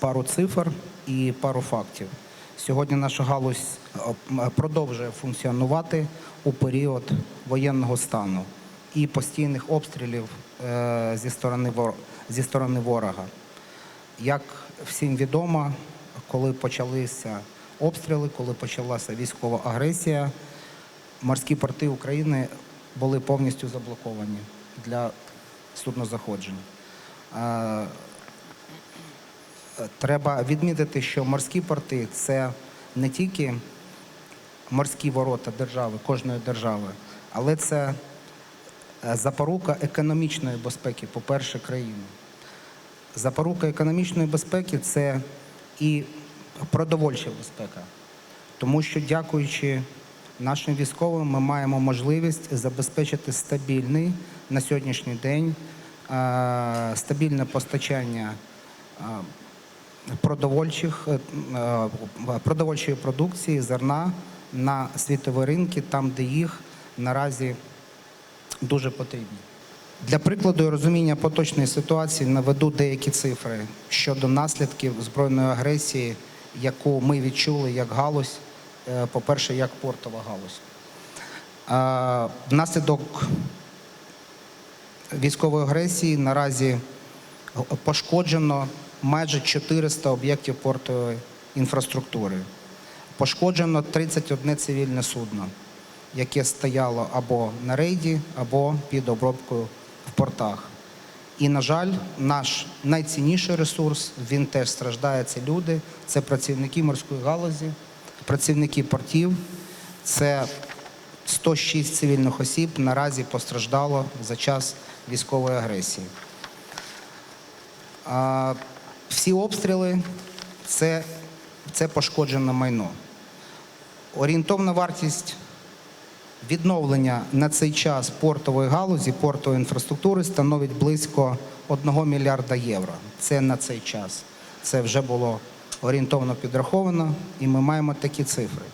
пару цифр і пару фактів. Сьогодні наша галузь е, продовжує функціонувати у період воєнного стану і постійних обстрілів е, зі сторони, зі сторони ворога. Як всім відомо, коли почалися обстріли, коли почалася військова агресія, морські порти України були повністю заблоковані для суднозаходжень. Треба відмітити, що морські порти це не тільки морські ворота держави, кожної держави, але це е, запорука економічної безпеки, по-перше, країни. Запорука економічної безпеки це і продовольча безпека. Тому що, дякуючи нашим військовим, ми маємо можливість забезпечити стабільний на сьогоднішній день е, стабільне постачання е, продовольчих, е, е, продовольчої продукції, зерна на світові ринки, там, де їх наразі дуже потрібні. Для прикладу розуміння поточної ситуації наведу деякі цифри щодо наслідків збройної агресії, яку ми відчули як галузь, е, по-перше, як портова галузь. Внаслідок військової агресії наразі пошкоджено майже 400 об'єктів портової інфраструктури. Пошкоджено 31 цивільне судно, яке стояло або на рейді, або під обробкою в портах. І, на жаль, наш найцінніший ресурс, він теж страждає, це люди, це працівники морської галузі, працівники портів, це 106 цивільних осіб наразі постраждало за час військової агресії. Всі обстріли це, це пошкоджене майно. Орієнтовна вартість відновлення на цей час портової галузі, портової інфраструктури становить близько 1 мільярда євро. Це на цей час. Це вже було орієнтовно підраховано, і ми маємо такі цифри.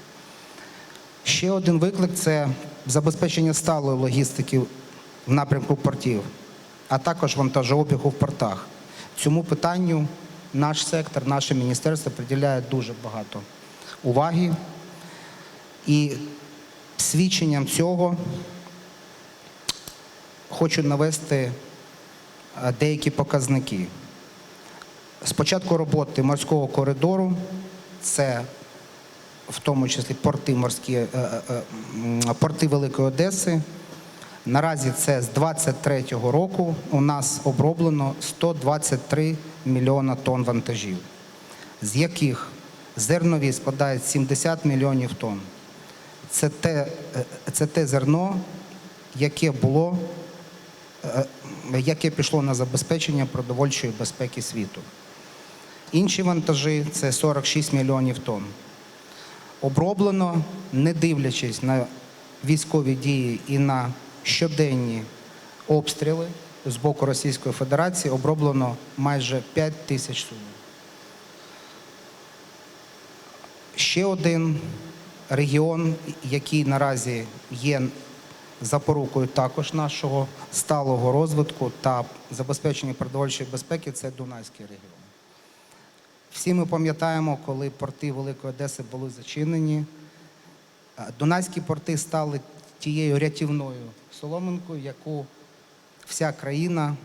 Ще один виклик це забезпечення сталої логістики в напрямку портів, а також вантажообігу в портах. Цьому питанню наш сектор, наше міністерство приділяє дуже багато уваги. І свідченням цього хочу навести е, деякі показники. З початку роботи морського коридору, це в тому числі порти морські, е, е, порти Великої Одеси. Наразі це з 23-го року у нас оброблено 123 мільйона тонн вантажів, з яких зернові складають 70 мільйонів тонн. Це те, е, це те зерно, яке було, е, яке пішло на забезпечення продовольчої безпеки світу. Інші вантажі це 46 мільйонів тонн. Оброблено, не дивлячись на військові дії і на щоденні обстріли з боку Російської Федерації, оброблено майже 5 тисяч суден. Ще один регіон, який наразі є запорукою також нашого сталого розвитку та забезпечення продовольчої безпеки, це Дунайський регіон. Всі ми пам'ятаємо, коли порти Великої Одеси були зачинені. Дунайські порти стали тією рятівною соломинкою, яку вся країна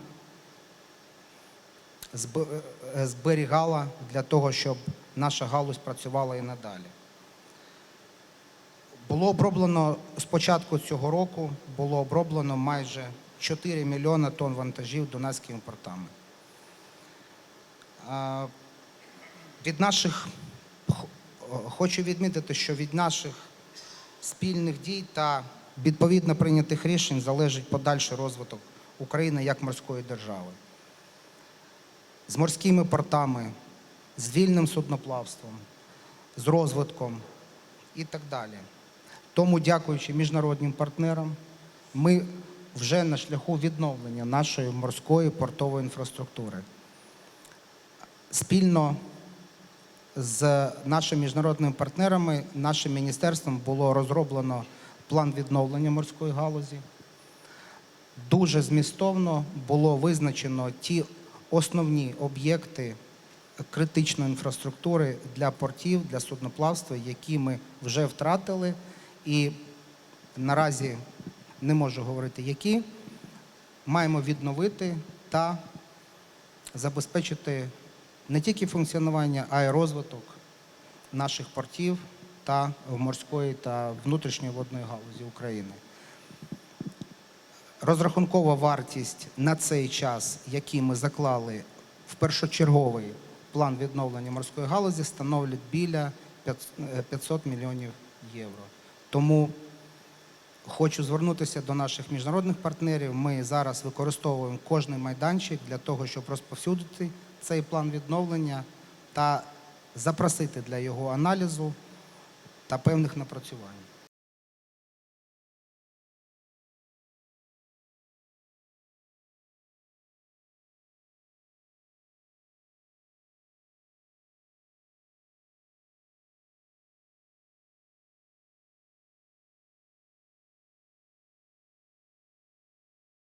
е, зберігала для того, щоб наша галузь працювала і надалі. Було оброблено з початку цього року було оброблено майже 4 мільйони тонн вантажів дунайськими портами. Від наших хочу відмітити, що від наших спільних дій та відповідно прийнятих рішень залежить подальший розвиток України як морської держави. З морськими портами, з вільним судноплавством, з розвитком і так далі. Тому, дякуючи міжнародним партнерам, ми вже на шляху відновлення нашої морської портової інфраструктури. Спільно з нашими міжнародними партнерами, нашим міністерством було розроблено план відновлення морської галузі. Дуже змістовно було визначено ті основні об'єкти критичної інфраструктури для портів, для судноплавства, які ми вже втратили, і наразі не можу говорити, які маємо відновити та забезпечити не тільки функціонування, а й розвиток наших портів та морської та внутрішньої водної галузі України. Розрахункова вартість на цей час, який ми заклали в першочерговий план відновлення морської галузі, становить біля 500 мільйонів євро. Тому хочу звернутися до наших міжнародних партнерів. Ми зараз використовуємо кожний майданчик для того, щоб розповсюдити цей план відновлення та запросити для його аналізу та певних напрацювань.